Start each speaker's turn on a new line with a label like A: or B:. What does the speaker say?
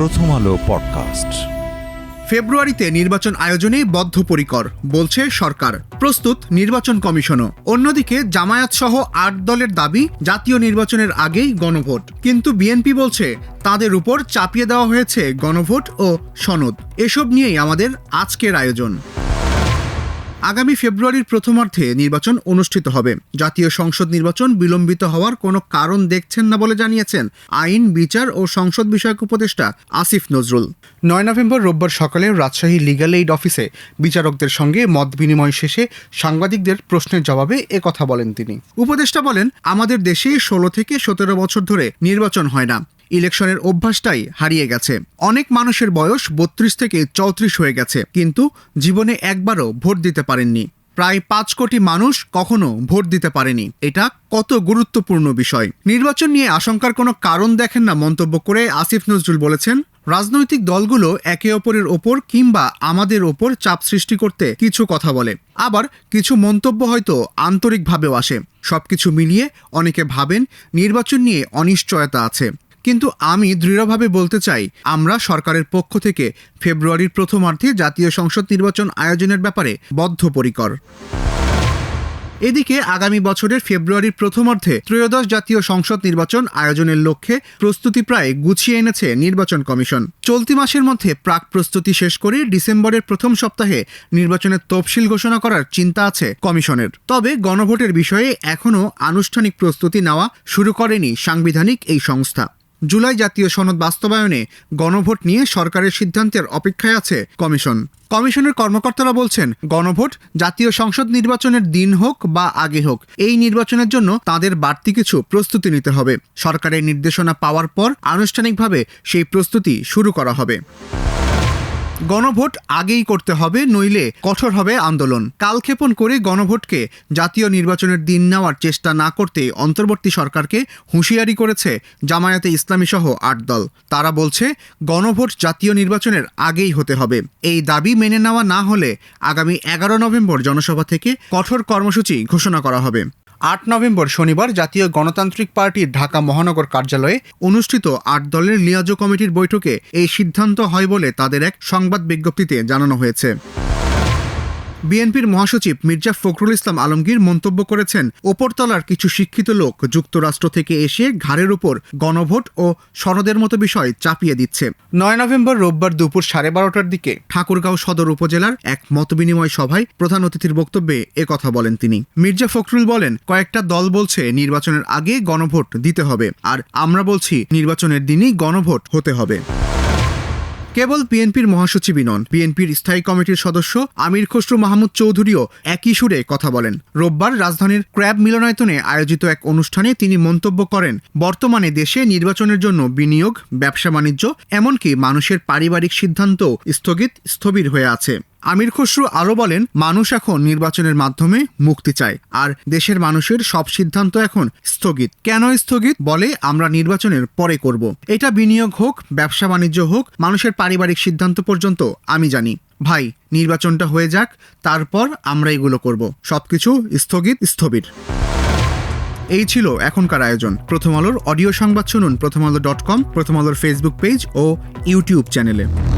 A: প্রথম আলো পডকাস্ট ফেব্রুয়ারিতে নির্বাচন আয়োজনে বদ্ধপরিকর বলছে সরকার প্রস্তুত নির্বাচন কমিশনও অন্যদিকে জামায়াত সহ আট দলের দাবি জাতীয় নির্বাচনের আগেই গণভোট কিন্তু বিএনপি বলছে তাদের উপর চাপিয়ে দেওয়া হয়েছে গণভোট ও সনদ এসব নিয়েই আমাদের আজকের আয়োজন আগামী ফেব্রুয়ারির প্রথমার্ধে নির্বাচন অনুষ্ঠিত হবে জাতীয় সংসদ নির্বাচন বিলম্বিত হওয়ার কোনো কারণ দেখছেন না বলে জানিয়েছেন আইন বিচার ও সংসদ বিষয়ক উপদেষ্টা আসিফ নজরুল
B: নয় নভেম্বর রোববার সকালে রাজশাহী লিগাল এইড অফিসে বিচারকদের সঙ্গে মত বিনিময় শেষে সাংবাদিকদের প্রশ্নের জবাবে কথা বলেন তিনি উপদেষ্টা বলেন আমাদের দেশে ষোলো থেকে সতেরো বছর ধরে নির্বাচন হয় না ইলেকশনের অভ্যাসটাই হারিয়ে গেছে অনেক মানুষের বয়স বত্রিশ থেকে চৌত্রিশ হয়ে গেছে কিন্তু জীবনে একবারও ভোট দিতে পারেননি প্রায় পাঁচ কোটি মানুষ কখনো ভোট দিতে পারেনি এটা কত গুরুত্বপূর্ণ বিষয় নির্বাচন নিয়ে আশঙ্কার কোনো কারণ দেখেন না মন্তব্য করে আসিফ নজরুল বলেছেন রাজনৈতিক দলগুলো একে অপরের ওপর কিংবা আমাদের ওপর চাপ সৃষ্টি করতে কিছু কথা বলে আবার কিছু মন্তব্য হয়তো আন্তরিকভাবেও আসে সবকিছু মিলিয়ে অনেকে ভাবেন নির্বাচন নিয়ে অনিশ্চয়তা আছে কিন্তু আমি দৃঢ়ভাবে বলতে চাই আমরা সরকারের পক্ষ থেকে ফেব্রুয়ারির প্রথমার্ধে জাতীয় সংসদ নির্বাচন আয়োজনের ব্যাপারে বদ্ধপরিকর এদিকে আগামী বছরের ফেব্রুয়ারির প্রথমার্ধে ত্রয়োদশ জাতীয় সংসদ নির্বাচন আয়োজনের লক্ষ্যে প্রস্তুতি প্রায় গুছিয়ে এনেছে নির্বাচন কমিশন চলতি মাসের মধ্যে প্রাক প্রস্তুতি শেষ করে ডিসেম্বরের প্রথম সপ্তাহে নির্বাচনের তফসিল ঘোষণা করার চিন্তা আছে কমিশনের তবে গণভোটের বিষয়ে এখনও আনুষ্ঠানিক প্রস্তুতি নেওয়া শুরু করেনি সাংবিধানিক এই সংস্থা জুলাই জাতীয় সনদ বাস্তবায়নে গণভোট নিয়ে সরকারের সিদ্ধান্তের অপেক্ষায় আছে কমিশন কমিশনের কর্মকর্তারা বলছেন গণভোট জাতীয় সংসদ নির্বাচনের দিন হোক বা আগে হোক এই নির্বাচনের জন্য তাদের বাড়তি কিছু প্রস্তুতি নিতে হবে সরকারের নির্দেশনা পাওয়ার পর আনুষ্ঠানিকভাবে সেই প্রস্তুতি শুরু করা হবে গণভোট আগেই করতে হবে নইলে কঠোর হবে আন্দোলন কালক্ষেপণ করে গণভোটকে জাতীয় নির্বাচনের দিন নেওয়ার চেষ্টা না করতে অন্তর্বর্তী সরকারকে হুঁশিয়ারি করেছে জামায়াতে ইসলামী সহ আট দল তারা বলছে গণভোট জাতীয় নির্বাচনের আগেই হতে হবে এই দাবি মেনে নেওয়া না হলে আগামী এগারো নভেম্বর জনসভা থেকে কঠোর কর্মসূচি ঘোষণা করা হবে আট নভেম্বর শনিবার জাতীয় গণতান্ত্রিক পার্টির ঢাকা মহানগর কার্যালয়ে অনুষ্ঠিত আট দলের লিয়াজো কমিটির বৈঠকে এই সিদ্ধান্ত হয় বলে তাদের এক সংবাদ বিজ্ঞপ্তিতে জানানো হয়েছে বিএনপির মহাসচিব মির্জা ফখরুল ইসলাম আলমগীর মন্তব্য করেছেন ওপরতলার কিছু শিক্ষিত লোক যুক্তরাষ্ট্র থেকে এসে ঘাড়ের উপর গণভোট ও সনদের মতো বিষয় চাপিয়ে দিচ্ছে নয় নভেম্বর রোববার দুপুর সাড়ে বারোটার দিকে ঠাকুরগাঁও সদর উপজেলার এক মতবিনিময় সভায় প্রধান অতিথির বক্তব্যে কথা বলেন তিনি মির্জা ফখরুল বলেন কয়েকটা দল বলছে নির্বাচনের আগে গণভোট দিতে হবে আর আমরা বলছি নির্বাচনের দিনই গণভোট হতে হবে কেবল বিএনপির মহাসচিবই নন বিএনপির স্থায়ী কমিটির সদস্য আমির খসরু মাহমুদ চৌধুরীও একই সুরে কথা বলেন রোববার রাজধানীর ক্র্যাব মিলনায়তনে আয়োজিত এক অনুষ্ঠানে তিনি মন্তব্য করেন বর্তমানে দেশে নির্বাচনের জন্য বিনিয়োগ ব্যবসা বাণিজ্য এমনকি মানুষের পারিবারিক সিদ্ধান্ত স্থগিত স্থবির হয়ে আছে আমির খসরু আরও বলেন মানুষ এখন নির্বাচনের মাধ্যমে মুক্তি চায় আর দেশের মানুষের সব সিদ্ধান্ত এখন স্থগিত কেন স্থগিত বলে আমরা নির্বাচনের পরে করব এটা বিনিয়োগ হোক ব্যবসা বাণিজ্য হোক মানুষের পারিবারিক সিদ্ধান্ত পর্যন্ত আমি জানি ভাই নির্বাচনটা হয়ে যাক তারপর আমরা এগুলো করব সবকিছু স্থগিত স্থবির এই ছিল এখনকার আয়োজন প্রথম আলোর অডিও সংবাদ শুনুন প্রথম আলো ডট কম প্রথম আলোর ফেসবুক পেজ ও ইউটিউব চ্যানেলে